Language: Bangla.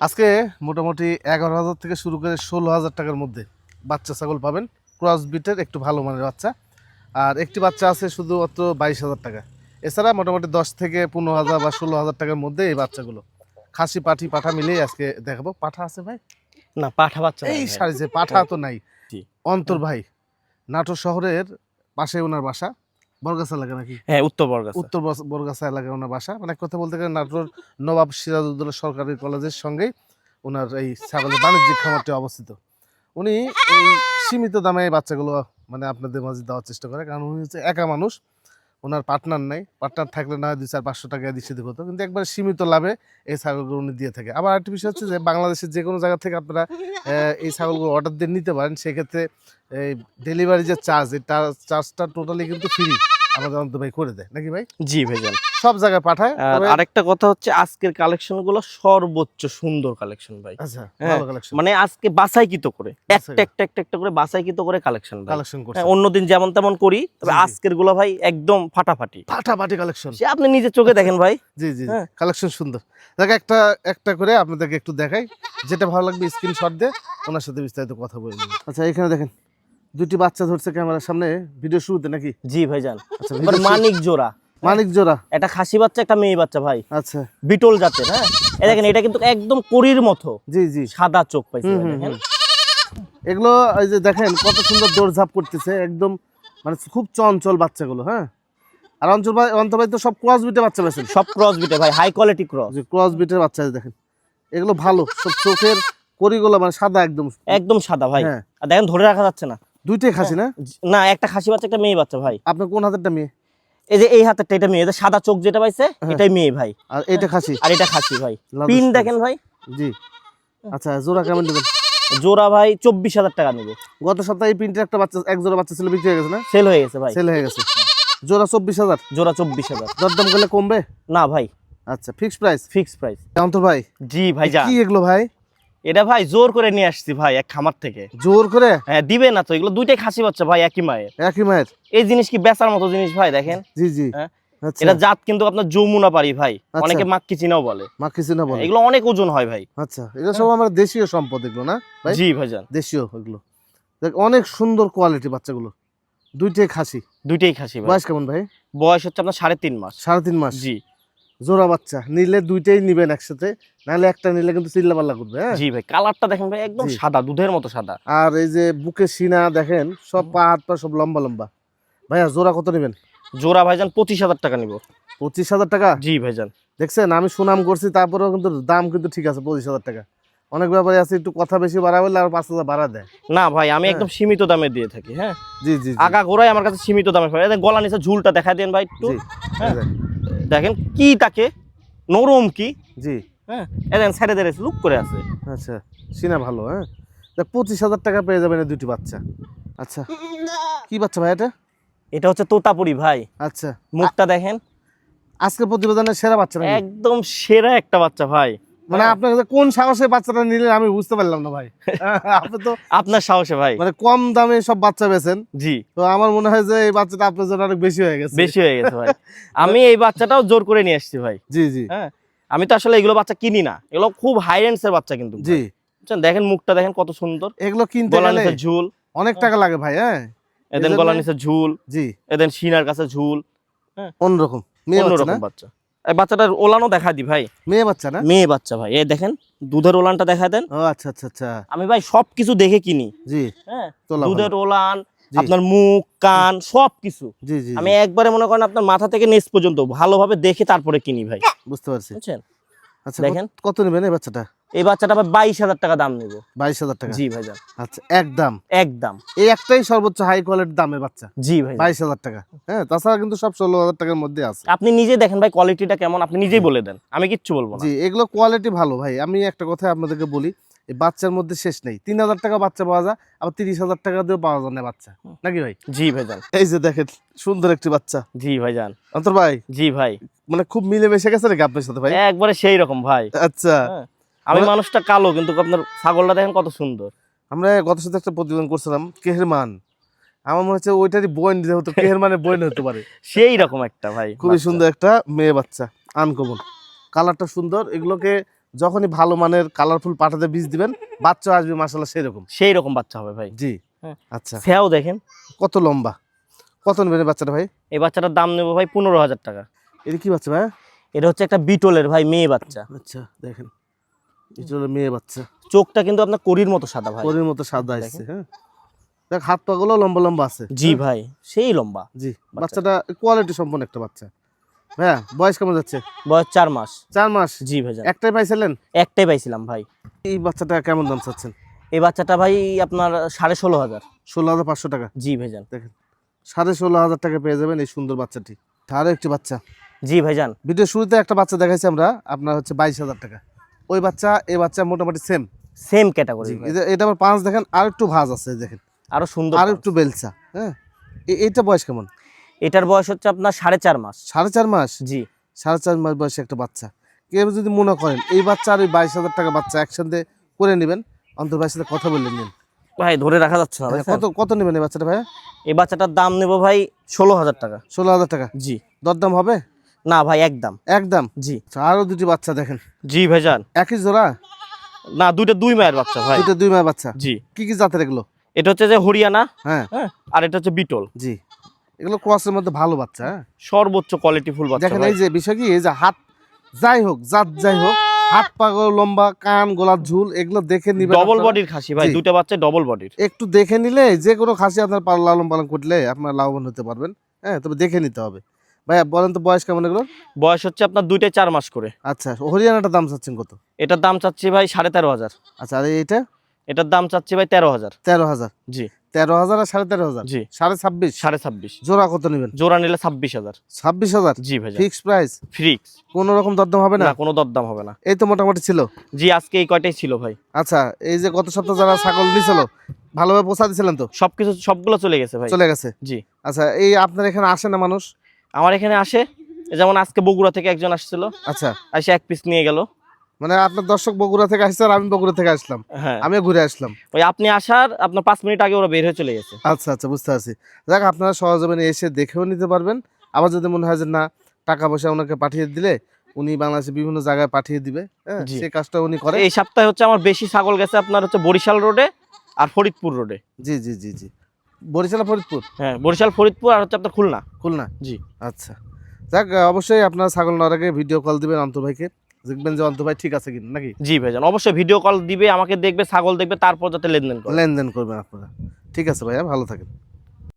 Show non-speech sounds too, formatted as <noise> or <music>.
আজকে মোটামুটি এগারো হাজার থেকে শুরু করে ষোলো হাজার টাকার মধ্যে বাচ্চা ছাগল পাবেন। ক্রস বিটের একটু ভালো মানের বাচ্চা। আর একটি বাচ্চা আছে শুধুমাত্র বাইশ হাজার টাকা। এছাড়া মোটামুটি দশ থেকে পনেরো হাজার বা ষোলো হাজার টাকার মধ্যে এই বাচ্চাগুলো। খাসি পাঠি পাঠা মিলিয়ে আজকে দেখাবো। পাঠা আছে ভাই? না পাঠা বাচ্চা এই ভাই। পাঠা তো নাই। অন্তর ভাই নাটোর শহরের পাশে ওনার বাসা। বরগাছা এলাকা নাকি? হ্যাঁ উত্তর বর্গা উত্তর বরগাছা এলাকায় ওনার বাসা। মানে কথা বলতে গেলে নাটোর নবাব সিরাজউদ্দৌলা সরকারি কলেজের সঙ্গেই ওনার এই ছাগলের বাণিজ্যিক খামারটি অবস্থিত। উনি এই সীমিত দামে এই বাচ্চাগুলো মানে আপনাদের মাঝে দেওয়ার চেষ্টা করে। কারণ উনি হচ্ছে একা মানুষ। ওনার পার্টনার নাই। পার্টনার থাকলে না হয় দুই চার পাঁচশো টাকা দিচ্ছে দিতে হতো কিন্তু একবার সীমিত লাভে এই ছাগলগুলো উনি দিয়ে থাকে। আবার আরেকটি বিষয় হচ্ছে যে বাংলাদেশের যে কোনো জায়গা থেকে আপনারা এই ছাগলগুলো অর্ডার দিয়ে নিতে পারেন। সেক্ষেত্রে এই ডেলিভারি যে চার্জ এই চার্জটা টোটালি কিন্তু ফ্রি আমাদের অন্ত ভাই করে দেয়। নাকি ভাই? জি ভাইজান সব জায়গায় পাঠায়। আর আরেকটা কথা হচ্ছে আজকের কালেকশনগুলো সর্বোচ্চ সুন্দর কালেকশন ভাই। আচ্ছা হ্যাঁ, ভালো কালেকশন মানে আজকে বাছাইকৃত করে একটা বাছাই। একটা একটা একটা করে বাছাইকৃত করে কালেকশন কালেকশন করছে। হ্যাঁ, অন্যদিন যেমন তেমন করি তবে। আজকেরগুলো ভাই একদম ফাটাফাটি। ফাটাফাটি কালেকশন সে আপনি নিজের চোখে দেখেন ভাই। জি জি হ্যাঁ। কালেকশন সুন্দর। দেখ একটা একটা করে আপনাদেরকে একটু দেখাই। যেটা ভালো লাগবে স্ক্রিনশট দিয়ে ওনার সাথে বিস্তারিত কথা বলে নিন আচ্ছা এখানে দেখেন। দুটি বাচ্চা ধরছে ক্যামেরার সামনে। ভিডিও শুরুতে নাকি? জি ভাইজান। আচ্ছা মানিক জোড়া। মানিক জোড়া। একটা খাসি বাচ্চা একটা মেয়ে বাচ্চা ভাই। আচ্ছা। বিটল জাতের হ্যাঁ? এই দেখেন এটা কিন্তু একদম করির মতো। জি জি। সাদা চোখ পাইছে এগুলো এই যে দেখেন কত সুন্দর দৌড়ঝাঁপ করতেছে একদম মানে খুব চঞ্চল বাচ্চাগুলো হ্যাঁ? আর অঞ্চল ভাই অন্তর ভাই তো সব ক্রস বিটে বাচ্চা পেয়েছেন সব ক্রস বিটে ভাই হাই কোয়ালিটি ক্রস যে ক্রস বিটের বাচ্চা আছে দেখেন। এগুলো ভালো সব চোখের করিগুলো মানে সাদা একদম। একদম সাদা ভাই। হ্যাঁ। আর দেখেন ধরে রাখা যাচ্ছে না। দুইটাই খাসি না? না একটা খাসি বাচ্চা একটা মেয়ে বাচ্চা ভাই। আপনার কোন হাতেরটা মেয়ে? এই যে এই হাতেরটা এটা মেয়ে সাদা চোখ যেটা পাইছে হ্যাঁ। এটাই মেয়ে ভাই। আর এইটা খাসি? আর এটা খাসি ভাই। পিন দেখেন ভাই। জি। আচ্ছা জোড়া কেমন দেবেন? জোড়া ভাই চব্বিশ হাজার টাকা নেবে। গত সপ্তাহে এই প্রিন্টের একটা বাচ্চা এক জোড়া বাচ্চা ছিল বিক্রি হয়ে গেছে না? সেল হয়ে গেছে ভাই। সেল হয়ে গেছে। জোড়া চব্বিশ হাজার? জোড়া চব্বিশ হাজার। দরদাম করলে কমবে? না ভাই। আচ্ছা ফিক্স প্রাইস ফিক্স প্রাইস অন্তর ভাই। জি ভাই যা কি এগুলো ভাই? এটা ভাই জোর করে নিয়ে আসছি ভাই এক খামার থেকে। জোর করে? হ্যাঁ দিবে না তো এগুলো দুইটাই খাসি বাচ্চা ভাই একই মায়ের। একই মায়ের? এই জিনিস কি বেচার মতো জিনিস ভাই দেখেন? জি জি। হ্যাঁ। আচ্ছা। এটা জাত কিন্তু আপনার যমুনা পারি ভাই আচ্ছা। অনেকে মাক্কি চিনাও বলে। মা কিছু না বলে। এগুলো অনেক ওজন হয় ভাই। আচ্ছা এগুলো সব আমার দেশীয় সম্পদ এগুলো না ভাই? জি ভাইজান। দেশীয় এগুলো। দেখ অনেক সুন্দর কোয়ালিটি বাচ্চাগুলো। দুইটাই খাসি। দুইটাই খাসি বয়স কেমন ভাই? বয়স হচ্ছে আপনার সাড়ে তিন মাস। সাড়ে তিন মাস। জি। জোড়া বাচ্চা নিলে দুইটাই নিবেন একসাথে নাহলে একটা নিলে কিন্তু চিল্লা পাল্লা করবে হ্যাঁ? জি ভাই কালারটা দেখেন ভাই একদম সাদা দুধের মতো সাদা। আর এই যে বুকে সিনা দেখেন সব পা হাত পা সব লম্বা লম্বা। ভাইয়া জোড়া কত নেবেন? জোড়া ভাইজান পঁচিশ হাজার টাকা নিব। পঁচিশ হাজার টাকা? জি ভাইজান। দেখছেন আমি সুনাম করছি তারপরেও কিন্তু দাম কিন্তু ঠিক আছে পঁচিশ হাজার টাকা। অনেক ব্যাপারে আছে একটু কথা বেশি বাড়া বললে আর পাঁচ হাজার বাড়া দেয়। না ভাই আমি হ্যাঁ। একদম সীমিত দামে দিয়ে থাকি হ্যাঁ? জি জি আগা গোড়ায় আমার কাছে সীমিত দামে গলা নিচে ঝুলটা দেখা দেন ভাই একটু। হ্যাঁ। দেখেন কি তাকে? নরম কি? জি। হ্যাঁ? সাইডে ছেড়ে লুক করে আছে। আচ্ছা সিনা ভালো হ্যাঁ? পঁচিশ হাজার টাকা পেয়ে যাবেন দুটি বাচ্চা। আচ্ছা কি বাচ্চা ভাই এটা? এটা হচ্ছে তোতাপুরি ভাই। আচ্ছা। মুখটা দেখেন। আজকে প্রতিবেদনের সেরা বাচ্চা একদম সেরা একটা বাচ্চা ভাই। মানে আপনার কাছে কোন সাহসে বাচ্চাটা নিলেন আমি বুঝতে পারলাম না ভাই। <laughs> আপনি তো আপনার সাহসে ভাই। মানে কম দামে সব বাচ্চা বেছেন জি। তো আমার মনে হয় যে এই বাচ্চাটা আপনার জন্য অনেক বেশি হয়ে গেছে। বেশি হয়ে গেছে ভাই। <laughs> আমি এই বাচ্চাটাও জোর করে নিয়ে আসছি ভাই। জি জি। হ্যাঁ। আমি তো আসলে এগুলো বাচ্চা কিনি না। এগুলো খুব হাই রেঞ্জের বাচ্চা কিন্তু জি? দেখেন মুখটা দেখেন কত সুন্দর। এগুলো কিনতে গেলে ঝুল। অনেক টাকা লাগে ভাই হ্যাঁ। এদেন গলা নিচে ঝুল। জি। এদেন সিনার কাছে ঝুল। অন্যরকম। বাচ্চা অন্যরকম বাচ্চা। বাচ্চাটার ওলানো দেখা দি ভাই। মেয়ে বাচ্চা না? মেয়ে বাচ্চা ভাই। এ দেখেন দুধের ওলানটা দেখা দেন। ও আচ্ছা আচ্ছা আচ্ছা। আমি ভাই সবকিছু দেখে কিনি। জি। হ্যাঁ দুধের ওলান আপনার মুখ কান সবকিছু। জি জি আমি একবারে মনে করেন আপনার মাথা থেকে নেস পর্যন্ত ভালোভাবে দেখে তারপরে কিনি ভাই। বুঝতে পারছি। বুঝছেন? আচ্ছা দেখেন। কত- কত নেবেন এই বাচ্চাটা? এই বাচ্চাটা ভাই বাইশ হাজার টাকা দাম নেব। বাইশ হাজার টাকা? জি ভাইজান। আচ্ছা একদম? একদম। এই একটাই সর্বোচ্চ হাই কোয়ালিটির দামের বাচ্চা? জি ভাই বাইশ হাজার টাকা। হ্যাঁ তাছাড়া কিন্তু সব ষোলো হাজার টাকার মধ্যে আছে। আপনি নিজে দেখেন ভাই কোয়ালিটিটা কেমন আপনি নিজেই বলে দেন। আমি কিচ্ছু বলব না। জি এগুলো কোয়ালিটি ভালো ভাই। আমি একটা কথা আপনাদেরকে বলি এই বাচ্চার মধ্যে শেষ নেই। তিন হাজার টাকা বাচ্চা পাওয়া যায় আবার তিরিশ হাজার টাকা দিয়েও পাওয়া যায় না বাচ্চা। নাকি ভাই? জি ভাইজান। এই যে দেখেন সুন্দর একটি বাচ্চা। জি ভাইজান। অন্তর ভাই? জি ভাই। মানে খুব মিলে মিশে গেছে নাকি আপনার সাথে ভাই? একবারে সেই রকম ভাই। আচ্ছা। হ্যাঁ। আমি মানে- মানুষটা কালো কিন্তু আপনার ছাগলটা দেখেন কত সুন্দর। আমরা গত সাথে একটা প্রতিবেদন করছিলাম কেহেরমান। আমার মনে হচ্ছে ওইটারই বোন হতো কেহেরমানের বোন হতে পারে। সেই রকম একটা ভাই খুবই সুন্দর একটা মেয়ে বাচ্চা আনকমন কালারটা সুন্দর এগুলোকে যখনই ভালো মানের কালারফুল পাঠাতে বীজ দিবেন বাচ্চা আসবে মাসাল্লাহ সেই রকম সেই রকম বাচ্চা হবে ভাই। জি হ্যাঁ। আচ্ছা। ফেও দেখেন। কত লম্বা? কত নেবেন বাচ্চাটা ভাই? এই বাচ্চাটার দাম নেব ভাই পনেরো হাজার টাকা। এটা কি বাচ্চা ভাই? এটা হচ্ছে একটা বিটলের ভাই মেয়ে বাচ্চা। আচ্ছা দেখেন। এটা হলো মেয়ে বাচ্চা। চোখটা কিন্তু আপনার করির মতো সাদা ভাই। পরের মতো সাদা আসছে হ্যাঁ। দেখ হাত পা গুলো লম্বা লম্বা আছে জি ভাই সেই লম্বা। জি বাচ্চাটা। কোয়ালিটি সম্পন্ন একটা বাচ্চা। হ্যাঁ বয়স কেমন যাচ্ছে? বয়স চার মাস। চার মাস? জি ভাইজান। একটাই পাইছিলেন? একটাই পাইছিলাম ভাই। এই বাচ্চাটা কেমন দাম চাচ্ছেন? এই বাচ্চাটা ভাই আপনার সাড়ে ষোলো হাজার। ষোলো হাজার পাঁচশো টাকা। জি ভাইজান। দেখেন সাড়ে ষোলো হাজার টাকা পেয়ে যাবেন এই সুন্দর বাচ্চাটি। আরও একটি বাচ্চা। জি ভাইজান। ভিডিও শুরুতে একটা বাচ্চা দেখাইছি আমরা আপনার হচ্ছে বাইশ হাজার টাকা। ওই বাচ্চা এই বাচ্চা মোটামুটি সেম সেম ক্যাটাগরি এটা আবার পাঁচ দেখেন আর একটু ভাজ আছে দেখেন। আরও সুন্দর আর একটু বেলচা হ্যাঁ? এ- এইটা বয়স কেমন? এটার বয়স হচ্ছে আপনার সাড়ে চার মাস। সাড়ে চার মাস? জি। সাড়ে চার মাস বয়সে একটা বাচ্চা। কেউ যদি মনে করেন এই বাচ্চা আর ওই বাইশ হাজার টাকা বাচ্চা একসাথে করে নেবেন অন্তর ভাইয়ের সাথে কথা বলে নিন। ভাই ধরে রাখা যাচ্ছে না ভাই কত কত নেবেন এই বাচ্চাটা ভাই এই বাচ্চাটার দাম নেব ভাই ষোলো হাজার টাকা। ষোলো হাজার টাকা। জি। দরদাম হবে? না ভাই একদম। একদম? জি। আচ্ছা, আরও দুটি বাচ্চা দেখেন। জি ভাইজান। একই জোড়া? না দুইটা দুই মায়ের বাচ্চা ভাই। দুটো দুই মায়ের বাচ্চা? জি। কি কি জাতের এগুলো? এটা হচ্ছে যে হরিয়ানা হ্যাঁ। হ্যাঁ আর এটা হচ্ছে বিটল। জি। এগুলো ক্রসের মধ্যে ভালো বাচ্চা হ্যাঁ? সর্বোচ্চ কোয়ালিটি ফুল বাচ্চা দেখেন এই যে বিষয় কি এই যে হাত যাই হোক জাত যাই হোক হাত পা লম্বা কান গোলার ঝুল এগুলো দেখে নিবেন ডবল বডির খাসি ভাই। দুটো বাচ্চা ডবল বডির একটু দেখে নিলে যে কোনো খাসি আপনার পাল- লালন পালন করলে আপনার লাভবান হতে পারবেন হ্যাঁ তবে দেখে নিতে হবে। ভাইয়া বলেন তো বয়স কেমন এগুলো বয়স হচ্ছে আপনার দুইটাই চার মাস করে। আচ্ছা হরিয়ানাটা দাম চাচ্ছেন কত? এটার দাম চাচ্ছি ভাই সাড়ে তেরো হাজার। আচ্ছা আর এইটা? এটার দাম চাচ্ছি ভাই তেরো হাজার। তেরো হাজার? জি। তেরো হাজার আর সাড়ে তেরো হাজার? জি। সাড়ে ছাব্বিশ? সাড়ে ছাব্বিশ। জোড়া কত নেবেন? জোড়া নিলে ছাব্বিশ হাজার। ছাব্বিশ হাজার? জি ভাই ফিক্স প্রাইস? ফ্রিক্স কোনো রকম দরদাম হবে না? না কোনো দরদাম হবে না। এই তো মোটামুটি ছিল। জি আজকে এই কয়টাই ছিল ভাই। আচ্ছা এই যে গত সপ্তাহ যারা ছাগল নিয়েছিল ভালোভাবে পোষা দিয়েছিলেন তো? সবকিছু সবগুলো চলে গেছে ভাই। চলে গেছে? জি। আচ্ছা এই আপনার এখানে আসে না মানুষ? আমার এখানে আসে। যেমন আজকে বগুড়া থেকে একজন আসছিল। আচ্ছা। এসে এক পিস নিয়ে গেল। মানে আপনার দর্শক বগুড়া থেকে আসছে আর আমি বগুড়া থেকে আসলাম। হ্যাঁ। আমিও ঘুরে আসলাম। ওই আপনি আসার আপনার পাঁচ মিনিট আগে ওরা বের হয়ে চলে গেছে। আচ্ছা আচ্ছা বুঝতে পারছি। দেখ আপনারা সহজে এসে দেখেও নিতে পারবেন। আবার যদি মনে হয় যে না টাকা পয়সা ওনাকে পাঠিয়ে দিলে উনি বাংলাদেশে বিভিন্ন জায়গায় পাঠিয়ে দিবে হ্যাঁ। সেই কাজটা উনি করে এই সপ্তাহে হচ্ছে আমার বেশি ছাগল গেছে আপনার হচ্ছে বরিশাল রোডে আর ফরিদপুর রোডে। জি জি জি জি। বরিশাল ফরিদপুর? হ্যাঁ বরিশাল ফরিদপুর আর হচ্ছে আপনার খুলনা। খুলনা? জি। আচ্ছা। যাক অবশ্যই আপনার ছাগল নেওয়ার আগে ভিডিও কল দিবেন অন্ত ভাইকে। দেখবেন যে অন্ত ভাই ঠিক আছে কিনা নাকি? জি ভাইজান অবশ্যই ভিডিও কল দিবে আমাকে দেখবে ছাগল দেখবে তারপর যাতে লেনদেন করবে লেনদেন করবেন আপনারা। ঠিক আছে ভাইয়া ভালো থাকেন।